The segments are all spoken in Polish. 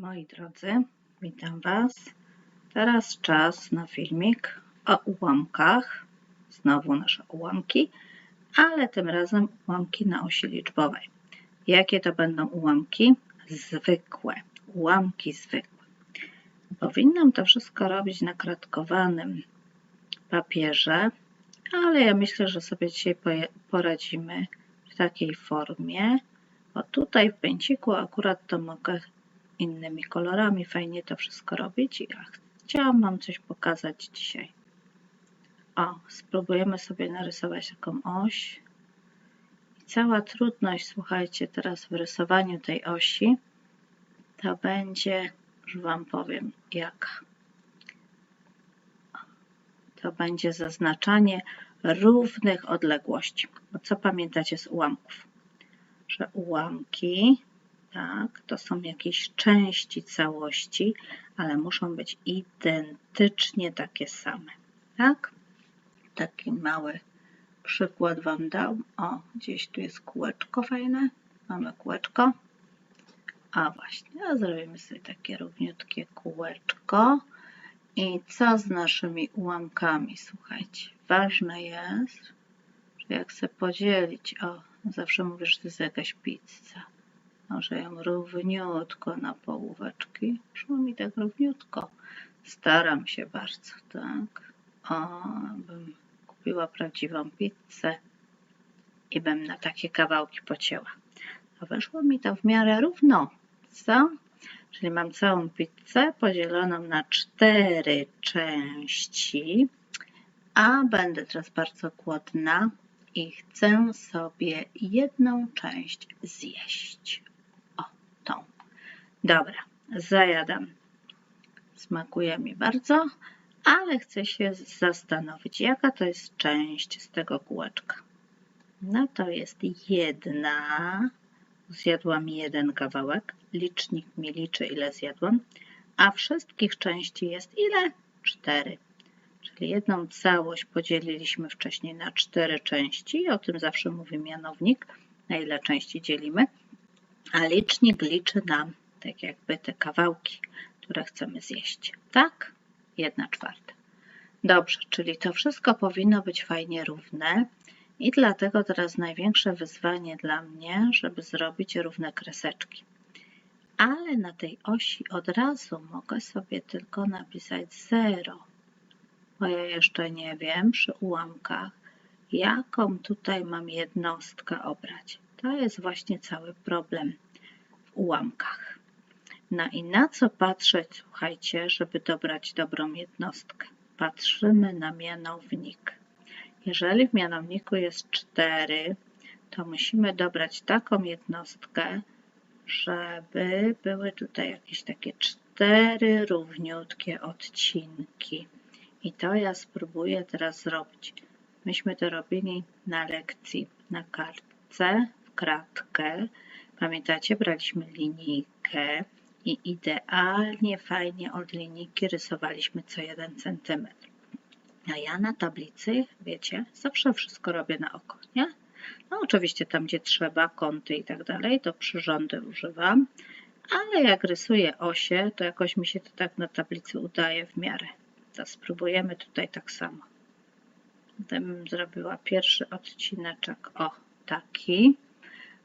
Moi drodzy, witam Was. Teraz czas na filmik o ułamkach. Znowu nasze ułamki, ale tym razem ułamki na osi liczbowej. Jakie to będą ułamki? Zwykłe. Ułamki zwykłe. Powinnam to wszystko robić na kratkowanym papierze, ale ja myślę, że sobie dzisiaj poradzimy w takiej formie. Bo tutaj w pęciku akurat to mogę innymi kolorami fajnie to wszystko robić. Ja chciałam Wam coś pokazać dzisiaj. O, spróbujemy sobie narysować taką oś. I cała trudność, słuchajcie, teraz w rysowaniu tej osi to będzie, już Wam powiem, jaka. To będzie zaznaczanie równych odległości. Bo co pamiętacie z ułamków? Że ułamki tak, to są jakieś części całości, ale muszą być identycznie takie same. Tak? Taki mały przykład Wam dam. O, gdzieś tu jest kółeczko fajne. Mamy kółeczko. A właśnie, a zrobimy sobie takie równiutkie kółeczko. I co z naszymi ułamkami? Słuchajcie, ważne jest, że jak chcę podzielić, o, zawsze mówię, że to jest jakaś pizza może ją równiutko na połóweczki. Szło mi tak równiutko. Staram się bardzo, tak. O, bym kupiła prawdziwą pizzę i bym na takie kawałki pocięła. A wyszło mi to w miarę równo, co? Czyli mam całą pizzę podzieloną na cztery części, a będę teraz bardzo głodna i chcę sobie jedną część zjeść. Dobra, zajadam. Smakuje mi bardzo, ale chcę się zastanowić, jaka to jest część z tego kółeczka. No to jest jedna. Zjadłam jeden kawałek. Licznik mi liczy, ile zjadłam. A wszystkich części jest ile? Cztery. Czyli jedną całość podzieliliśmy wcześniej na cztery części. O tym zawsze mówi mianownik, na ile części dzielimy. A licznik liczy nam tak jakby te kawałki, które chcemy zjeść. Tak? Jedna czwarta. Dobrze, czyli to wszystko powinno być fajnie równe i dlatego teraz największe wyzwanie dla mnie, żeby zrobić równe kreseczki. Ale na tej osi od razu mogę sobie tylko napisać 0, bo ja jeszcze nie wiem przy ułamkach, jaką tutaj mam jednostkę obrać. To jest właśnie cały problem w ułamkach. No i na co patrzeć, słuchajcie, żeby dobrać dobrą jednostkę? Patrzymy na mianownik. Jeżeli w mianowniku jest 4, to musimy dobrać taką jednostkę, żeby były tutaj jakieś takie cztery równiutkie odcinki. I to ja spróbuję teraz zrobić. Myśmy to robili na lekcji na kartce, w kratkę. Pamiętacie, braliśmy linijkę i idealnie fajnie od linijki rysowaliśmy co 1 cm. A ja na tablicy, wiecie, zawsze wszystko robię na oko, nie? No oczywiście tam, gdzie trzeba, kąty i tak dalej, to przyrządy używam, ale jak rysuję osie, to jakoś mi się to tak na tablicy udaje w miarę. To spróbujemy tutaj tak samo. Potem bym zrobiła pierwszy odcineczek, o taki,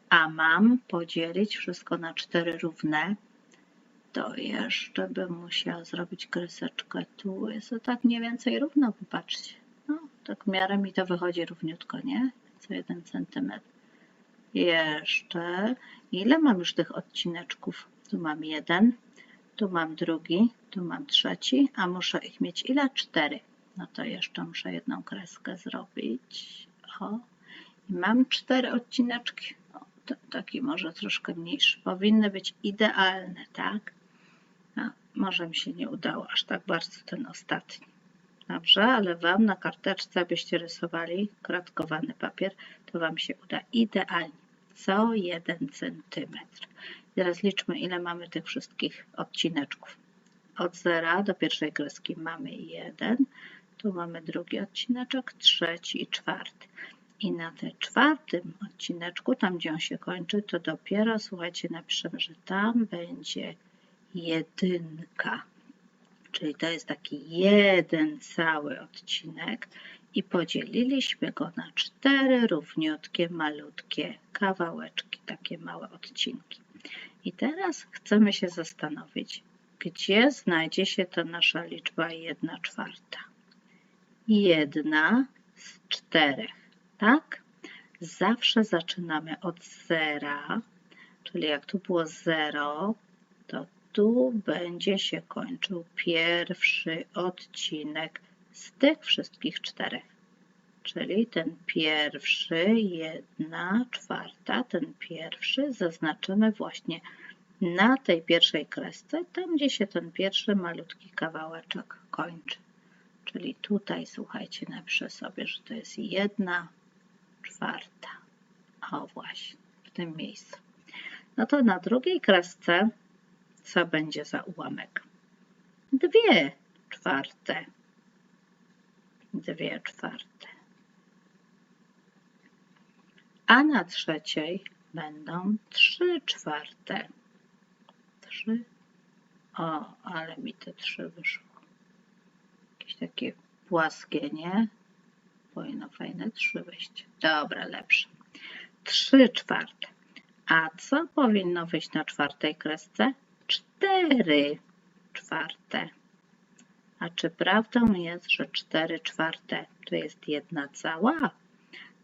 a mam podzielić wszystko na cztery równe, to jeszcze bym musiała zrobić kreseczkę tu. Jest to tak mniej więcej równo, popatrzcie. No, tak w miarę mi to wychodzi równiutko, nie? Co jeden centymetr. Jeszcze. Ile mam już tych odcineczków? Tu mam jeden, tu mam drugi, tu mam trzeci, a muszę ich mieć ile? Cztery. No to jeszcze muszę jedną kreskę zrobić. O. I mam cztery odcineczki. O, taki może troszkę mniejszy. Powinny być idealne, tak? Może mi się nie udało aż tak bardzo ten ostatni. Dobrze, ale Wam na karteczce, abyście rysowali kratkowany papier, to Wam się uda idealnie. Co jeden centymetr. Teraz liczmy, ile mamy tych wszystkich odcineczków. Od zera do pierwszej kreski mamy jeden, tu mamy drugi odcineczek, trzeci i czwarty. I na tym czwartym odcineczku, tam gdzie on się kończy, to dopiero, słuchajcie, napiszemy, że tam będzie jedynka. Czyli to jest taki jeden cały odcinek i podzieliliśmy go na cztery równiutkie, malutkie kawałeczki, takie małe odcinki. I teraz chcemy się zastanowić, gdzie znajdzie się ta nasza liczba 1 czwarta. Jedna z czterech, tak? Zawsze zaczynamy od zera, czyli jak tu było 0, to tu będzie się kończył pierwszy odcinek z tych wszystkich czterech. Czyli ten pierwszy, jedna czwarta, ten pierwszy zaznaczymy właśnie na tej pierwszej kresce, tam gdzie się ten pierwszy malutki kawałeczek kończy. Czyli tutaj słuchajcie, napiszę sobie, że to jest jedna czwarta. O właśnie, w tym miejscu. No to na drugiej kresce co będzie za ułamek? Dwie czwarte. Dwie czwarte. A na trzeciej będą trzy czwarte. Trzy. O, ale mi te trzy wyszło. Jakieś takie płaskie, nie? Powinno fajne trzy wyjść. Dobra, lepsze. Trzy czwarte. A co powinno wyjść na czwartej kresce? Cztery czwarte. A czy prawdą jest, że cztery czwarte to jest jedna cała?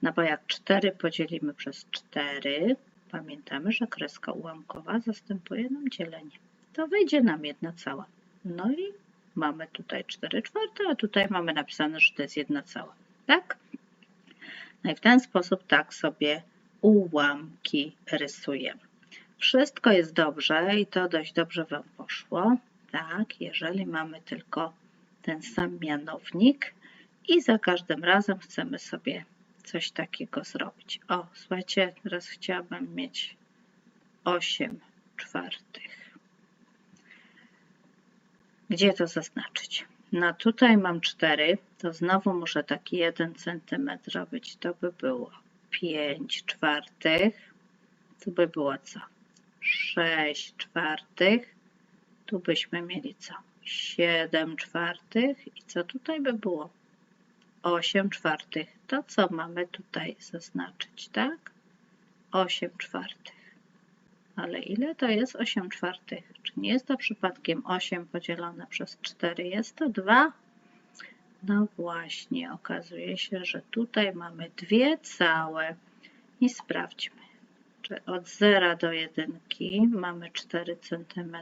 No bo jak cztery podzielimy przez cztery, pamiętamy, że kreska ułamkowa zastępuje nam dzielenie. To wyjdzie nam jedna cała. No i mamy tutaj cztery czwarte, a tutaj mamy napisane, że to jest jedna cała. Tak? No i w ten sposób tak sobie ułamki rysujemy. Wszystko jest dobrze i to dość dobrze Wam poszło. Tak, jeżeli mamy tylko ten sam mianownik i za każdym razem chcemy sobie coś takiego zrobić. O, słuchajcie, teraz chciałabym mieć 8 czwartych. Gdzie to zaznaczyć? No tutaj mam 4, to znowu muszę taki 1 cm robić. To by było 5 czwartych. Tu by było co? 6 czwartych. Tu byśmy mieli co? 7 czwartych. I co tutaj by było? 8 czwartych. To co mamy tutaj zaznaczyć, tak? 8 czwartych. Ale ile to jest 8 czwartych? Czy nie jest to przypadkiem 8 podzielone przez 4? Jest to 2? No właśnie, okazuje się, że tutaj mamy dwie całe. I sprawdźmy, od 0 do 1 mamy 4 cm,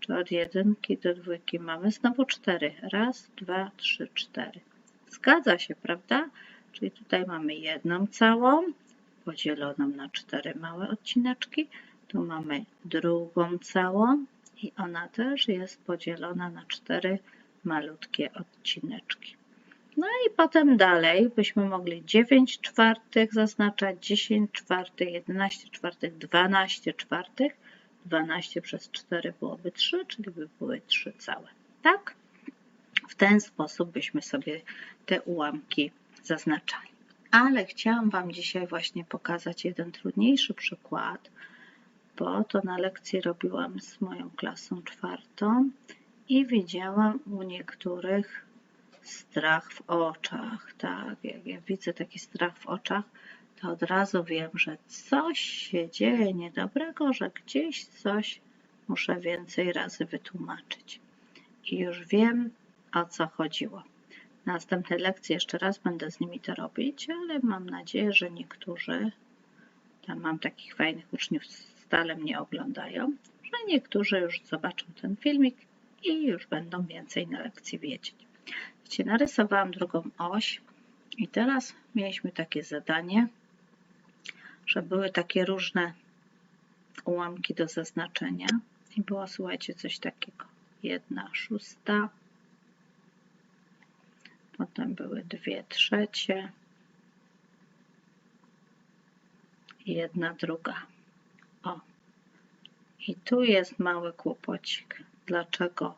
czy od 1 do 2 mamy znowu 4. Raz, dwa, trzy, cztery. Zgadza się, prawda? Czyli tutaj mamy jedną całą, podzieloną na cztery małe odcineczki. Tu mamy drugą całą i ona też jest podzielona na cztery malutkie odcineczki. No i potem dalej byśmy mogli 9 czwartych zaznaczać, 10 czwartych, 11 czwartych, 12 czwartych. 12 przez 4 byłoby 3, czyli by były 3 całe. Tak? W ten sposób byśmy sobie te ułamki zaznaczali. Ale chciałam Wam dzisiaj właśnie pokazać jeden trudniejszy przykład, bo to na lekcji robiłam z moją klasą czwartą i widziałam u niektórych strach w oczach. Tak, jak ja widzę taki strach w oczach, to od razu wiem, że coś się dzieje niedobrego, że gdzieś coś muszę więcej razy wytłumaczyć. I już wiem, o co chodziło. Na następnej lekcji jeszcze raz będę z nimi to robić, ale mam nadzieję, że niektórzy, tam mam takich fajnych uczniów, stale mnie oglądają, że niektórzy już zobaczą ten filmik i już będą więcej na lekcji wiedzieć. Wiecie, narysowałam drugą oś i teraz mieliśmy takie zadanie, że były takie różne ułamki do zaznaczenia i było, słuchajcie, coś takiego. Jedna szósta, potem były dwie trzecie, jedna druga. O, i tu jest mały kłopocik. Dlaczego?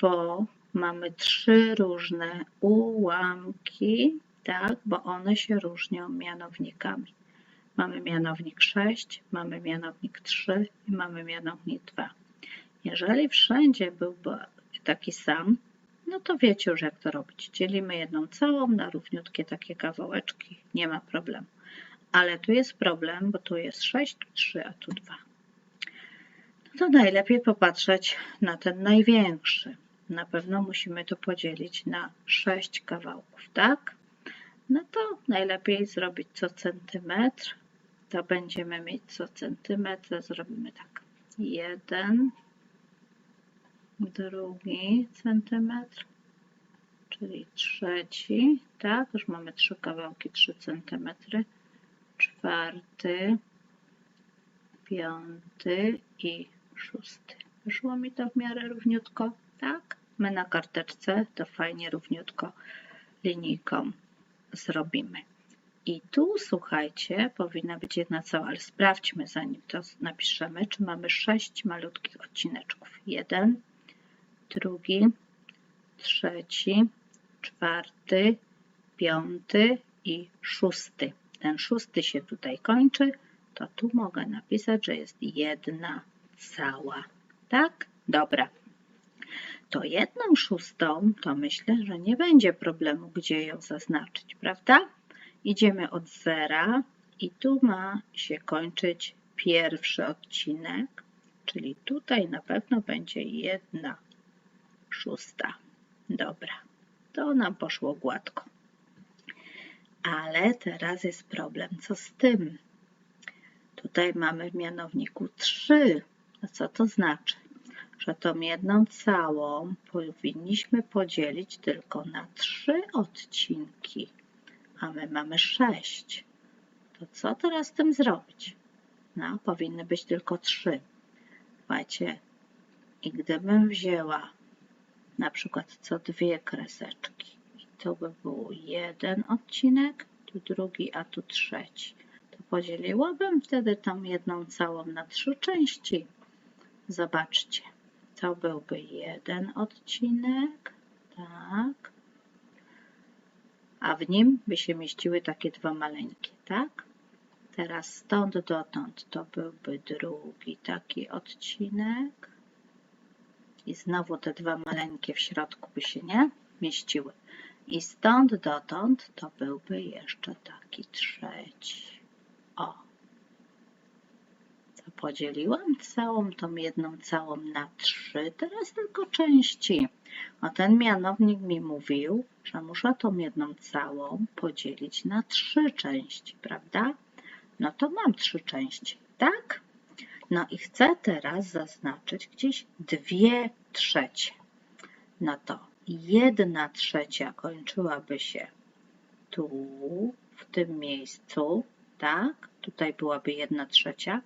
Bo mamy trzy różne ułamki, tak, bo one się różnią mianownikami. Mamy mianownik 6, mamy mianownik 3 i mamy mianownik 2. Jeżeli wszędzie byłby taki sam, no to wiecie już jak to robić. Dzielimy jedną całą na równiutkie takie kawałeczki, nie ma problemu. Ale tu jest problem, bo tu jest 6, tu 3, a tu 2. No to najlepiej popatrzeć na ten największy. Na pewno musimy to podzielić na 6 kawałków, tak? No to najlepiej zrobić co centymetr. To będziemy mieć co centymetr. Zrobimy tak. Jeden, drugi centymetr, czyli trzeci, tak, już mamy trzy kawałki, 3 centymetry, czwarty, piąty i szósty. Wyszło mi to w miarę równiutko, tak? My na karteczce to fajnie równiutko linijką zrobimy. I tu, słuchajcie, powinna być jedna cała, ale sprawdźmy zanim to napiszemy, czy mamy sześć malutkich odcineczków. Jeden, drugi, trzeci, czwarty, piąty i szósty. Ten szósty się tutaj kończy, to tu mogę napisać, że jest jedna cała. Tak? Dobra. To jedną szóstą, to myślę, że nie będzie problemu, gdzie ją zaznaczyć, prawda? Idziemy od zera i tu ma się kończyć pierwszy odcinek, czyli tutaj na pewno będzie jedna szósta. Dobra, to nam poszło gładko. Ale teraz jest problem, co z tym? Tutaj mamy w mianowniku 3. A co to znaczy? Że tą jedną całą powinniśmy podzielić tylko na trzy odcinki, a my mamy 6. To co teraz z tym zrobić? No, powinny być tylko 3. Słuchajcie, i gdybym wzięła na przykład co dwie kreseczki. I to by był jeden odcinek, tu drugi, a tu trzeci. To podzieliłabym wtedy tą jedną całą na trzy części. Zobaczcie, to byłby jeden odcinek, tak, a w nim by się mieściły takie dwa maleńkie, tak? Teraz stąd dotąd to byłby drugi taki odcinek, i znowu te dwa maleńkie w środku by się nie mieściły. I stąd dotąd to byłby jeszcze taki trzeci. O. Podzieliłam całą tą jedną całą na trzy, teraz tylko części. A ten mianownik mi mówił, że muszę tą jedną całą podzielić na trzy części, prawda? No to mam trzy części, tak? No i chcę teraz zaznaczyć gdzieś dwie trzecie. No to jedna trzecia kończyłaby się tu, w tym miejscu, tak? Tutaj byłaby jedna trzecia.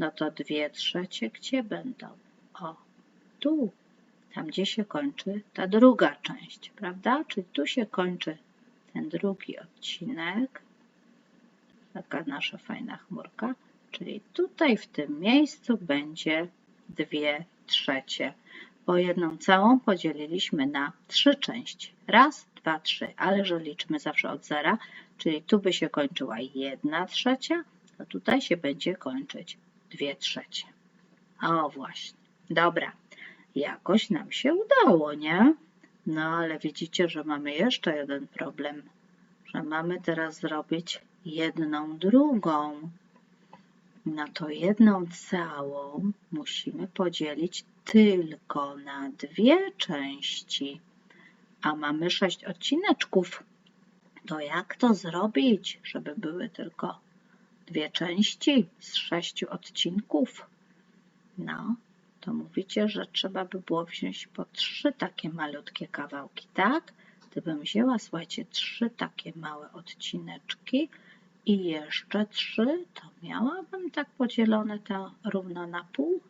No to dwie trzecie gdzie będą? O, tu, tam gdzie się kończy ta druga część, prawda? Czyli tu się kończy ten drugi odcinek. Taka nasza fajna chmurka. Czyli tutaj w tym miejscu będzie dwie trzecie, bo jedną całą podzieliliśmy na trzy części. Raz, dwa, trzy, ale że liczymy zawsze od zera, czyli tu by się kończyła jedna trzecia, to tutaj się będzie kończyć dwie trzecie. O właśnie, dobra, jakoś nam się udało, nie? No ale widzicie, że mamy jeszcze jeden problem, że mamy teraz zrobić jedną drugą na to jedną całą musimy podzielić tylko na dwie części, a mamy sześć odcineczków. To jak to zrobić, żeby były tylko dwie części z sześciu odcinków? No, to mówicie, że trzeba by było wziąć po trzy takie malutkie kawałki, tak? Gdybym wzięła, słuchajcie, trzy takie małe odcineczki, i jeszcze trzy, to miałabym tak podzielone to równo na pół.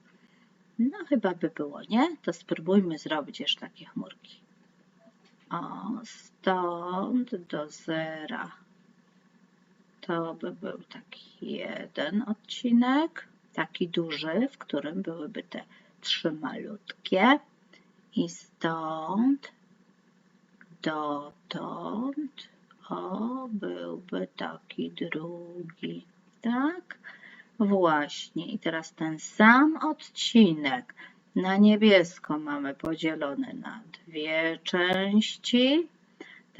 No chyba by było, nie? To spróbujmy zrobić jeszcze takie chmurki. O, stąd do zera. To by był taki jeden odcinek, taki duży, w którym byłyby te trzy malutkie. I stąd dotąd o, byłby taki drugi. Tak? Właśnie. I teraz ten sam odcinek. Na niebiesko mamy podzielony na dwie części.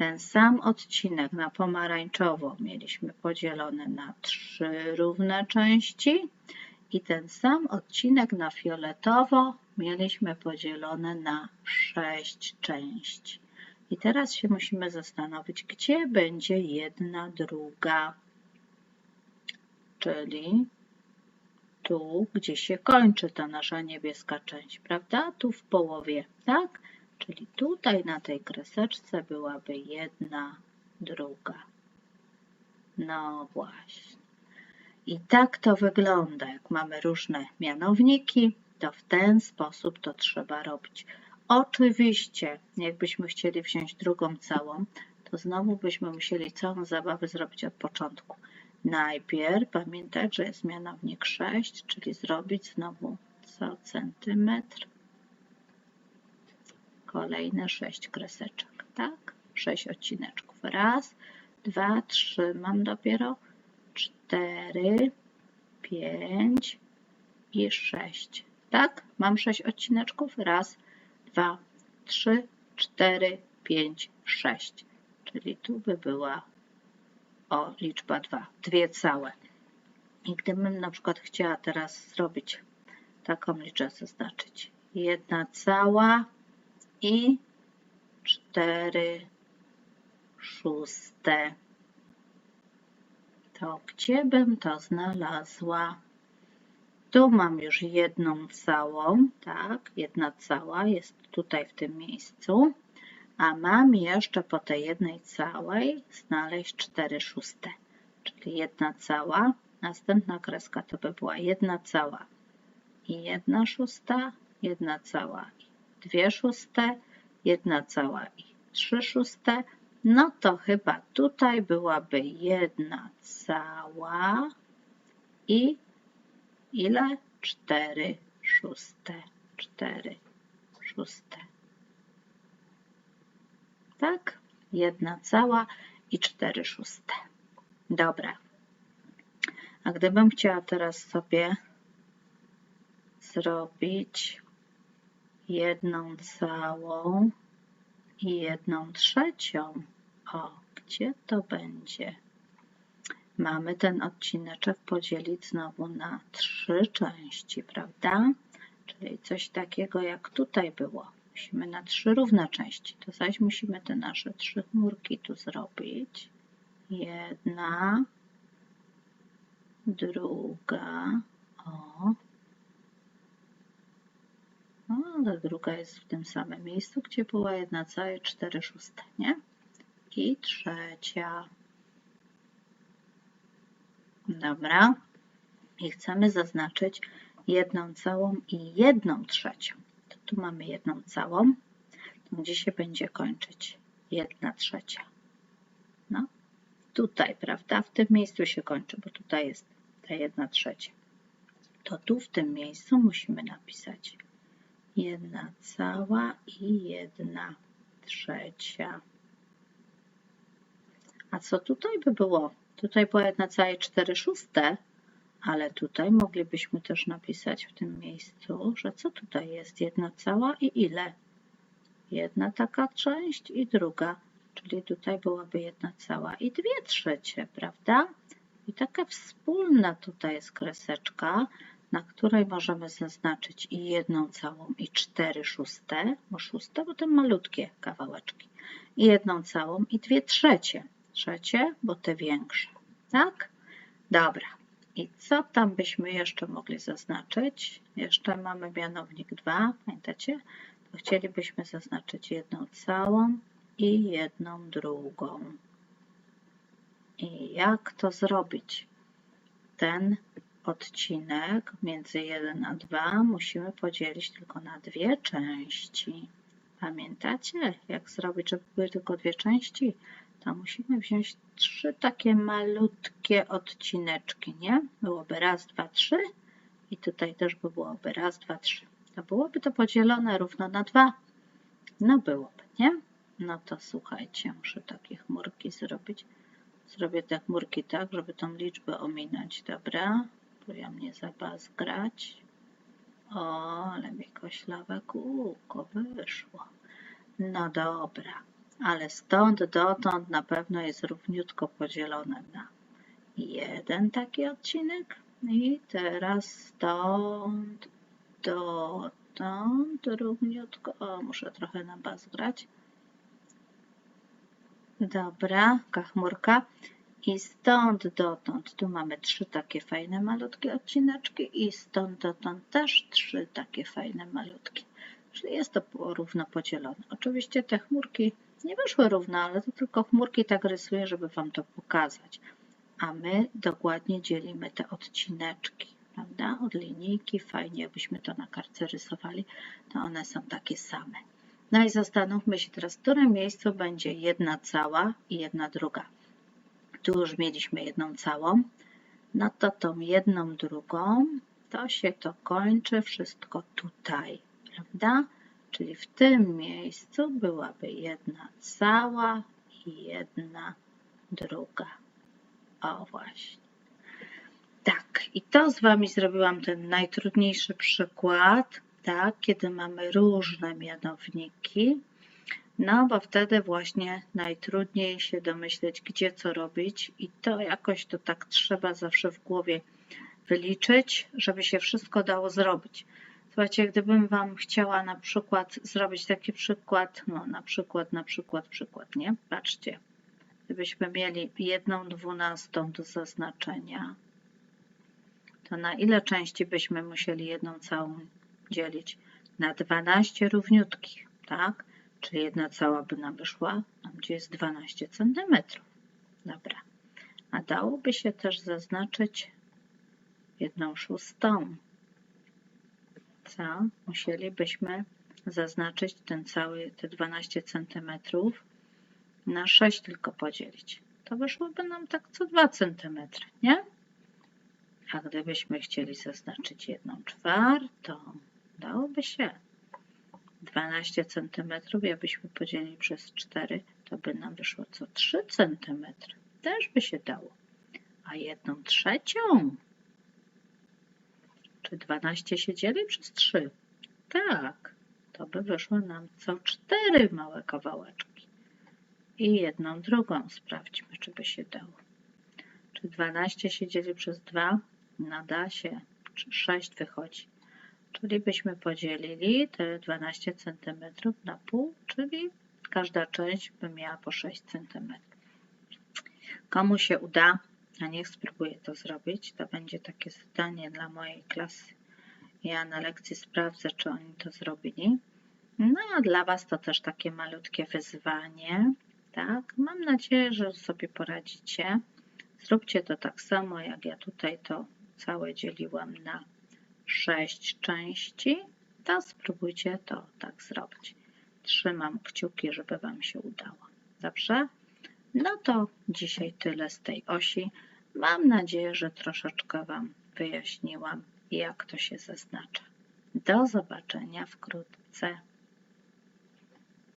Ten sam odcinek na pomarańczowo mieliśmy podzielony na trzy równe części i ten sam odcinek na fioletowo mieliśmy podzielony na sześć części. I teraz się musimy zastanowić, gdzie będzie jedna druga, czyli tu, gdzie się kończy ta nasza niebieska część, prawda? Tu w połowie, tak? Czyli tutaj na tej kreseczce byłaby jedna druga. No właśnie. I tak to wygląda, jak mamy różne mianowniki, to w ten sposób to trzeba robić. Oczywiście, jakbyśmy chcieli wziąć drugą całą, to znowu byśmy musieli całą zabawę zrobić od początku. Najpierw pamiętać, że jest mianownik 6, czyli zrobić znowu co centymetr kolejne 6 kreseczek, tak? 6 odcineczków. Raz, dwa, trzy, mam dopiero cztery, pięć i sześć. Tak? Mam sześć odcineczków. Raz, dwa, trzy, cztery, pięć, sześć. Czyli tu by była o liczba 2, dwie całe. I gdybym na przykład chciała teraz zrobić taką liczbę zaznaczyć. Jedna cała i cztery szóste. To gdzie bym to znalazła? Tu mam już jedną całą, tak, jedna cała jest tutaj w tym miejscu a mam jeszcze po tej jednej całej znaleźć 4 szóste, czyli jedna cała, następna kreska to by była jedna cała i jedna szósta, jedna cała i dwie szóste, jedna cała i trzy szóste, no to chyba tutaj byłaby jedna cała i ile? Cztery szóste, cztery szóste tak? Jedna cała i cztery szóste. Dobra. A gdybym chciała teraz sobie zrobić jedną całą i jedną trzecią, o, gdzie to będzie? Mamy ten odcineczek podzielić znowu na trzy części, prawda? Czyli coś takiego jak tutaj było. Musimy na trzy równe części. To zaś musimy te nasze trzy chmurki tu zrobić. Jedna, druga, o. No, ale druga jest w tym samym miejscu, gdzie była jedna i cztery szóste, nie? I trzecia. Dobra. I chcemy zaznaczyć jedną całą i jedną trzecią tu mamy jedną całą, gdzie się będzie kończyć jedna trzecia. No, tutaj, prawda, w tym miejscu się kończy, bo tutaj jest ta jedna trzecia. To tu w tym miejscu musimy napisać jedna cała i jedna trzecia. A co tutaj by było? Tutaj była jedna cała i cztery szóste, ale tutaj moglibyśmy też napisać w tym miejscu, że co tutaj jest? Jedna cała i ile? Jedna taka część i druga, czyli tutaj byłaby jedna cała i dwie trzecie, prawda? I taka wspólna tutaj jest kreseczka, na której możemy zaznaczyć i jedną całą i cztery szóste, bo szóste, bo te malutkie kawałeczki. I jedną całą i dwie trzecie. Trzecie, bo te większe. Tak? Dobra. I co tam byśmy jeszcze mogli zaznaczyć? Jeszcze mamy mianownik 2, pamiętacie? To chcielibyśmy zaznaczyć jedną całą i jedną drugą. I jak to zrobić? Ten odcinek między 1 a 2 musimy podzielić tylko na dwie części. Pamiętacie, jak zrobić, żeby były tylko dwie części? to musimy wziąć trzy takie malutkie odcineczki, nie? Byłoby raz, dwa, trzy i tutaj też by byłoby raz, dwa, trzy. To byłoby to podzielone równo na dwa. No byłoby, nie? No to słuchajcie, muszę takie chmurki zrobić. Zrobię te chmurki tak, żeby tą liczbę ominąć, dobra? Ja mnie za grać. O, ale mi koślawe kółko wyszło. No dobra, ale stąd dotąd na pewno jest równiutko podzielone na jeden taki odcinek i teraz stąd dotąd równiutko. O, muszę trochę na bas grać. Dobra, kachmurka. I stąd dotąd, tu mamy trzy takie fajne malutkie odcineczki i stąd dotąd też trzy takie fajne malutkie. Czyli jest to równo podzielone. Oczywiście te chmurki nie wyszły równo, ale to tylko chmurki tak rysuję, żeby Wam to pokazać. A my dokładnie dzielimy te odcineczki, prawda? Od linijki, fajnie jakbyśmy to na kartce rysowali, to one są takie same. No i zastanówmy się teraz, w którym miejscu będzie jedna cała i jedna druga. Tu już mieliśmy jedną całą, no to tą jedną drugą, to się to kończy wszystko tutaj, prawda? Czyli w tym miejscu byłaby jedna cała i jedna druga. O właśnie. Tak, i to z Wami zrobiłam ten najtrudniejszy przykład, tak, kiedy mamy różne mianowniki, no bo wtedy właśnie najtrudniej się domyśleć, gdzie co robić i to jakoś to tak trzeba zawsze w głowie wyliczyć, żeby się wszystko dało zrobić. Słuchajcie, gdybym Wam chciała na przykład zrobić taki przykład, no na przykład, na przykład, przykład, nie? Patrzcie, gdybyśmy mieli jedną dwunastą do zaznaczenia, to na ile części byśmy musieli jedną całą dzielić? Na 12 równiutkich, tak? Czyli jedna cała by nam wyszła, tam gdzie jest 12 cm. Dobra. A dałoby się też zaznaczyć jedną szóstą. Co? Musielibyśmy zaznaczyć ten cały, te 12 cm na 6 tylko podzielić. To wyszłoby nam tak co 2 cm, nie? A gdybyśmy chcieli zaznaczyć jedną czwartą, dałoby się 12 cm, jakbyśmy podzielili przez 4, to by nam wyszło co 3 cm. Też by się dało. A jedną trzecią? Czy 12 się dzieli przez 3? Tak, to by wyszło nam co 4 małe kawałeczki. I jedną drugą sprawdźmy, czy by się dało. Czy 12 się dzieli przez 2? Nada się. Czy 6 wychodzi? Czyli byśmy podzielili te 12 cm na pół, czyli każda część by miała po 6 cm. Komu się uda, a niech spróbuję to zrobić, to będzie takie zadanie dla mojej klasy. Ja na lekcji sprawdzę, czy oni to zrobili. No a dla Was to też takie malutkie wyzwanie. Tak, mam nadzieję, że sobie poradzicie. Zróbcie to tak samo, jak ja tutaj to całe dzieliłam na 6 części, to spróbujcie to tak zrobić. Trzymam kciuki, żeby Wam się udało. Dobrze? No to dzisiaj tyle z tej osi. Mam nadzieję, że troszeczkę Wam wyjaśniłam, jak to się zaznacza. Do zobaczenia wkrótce.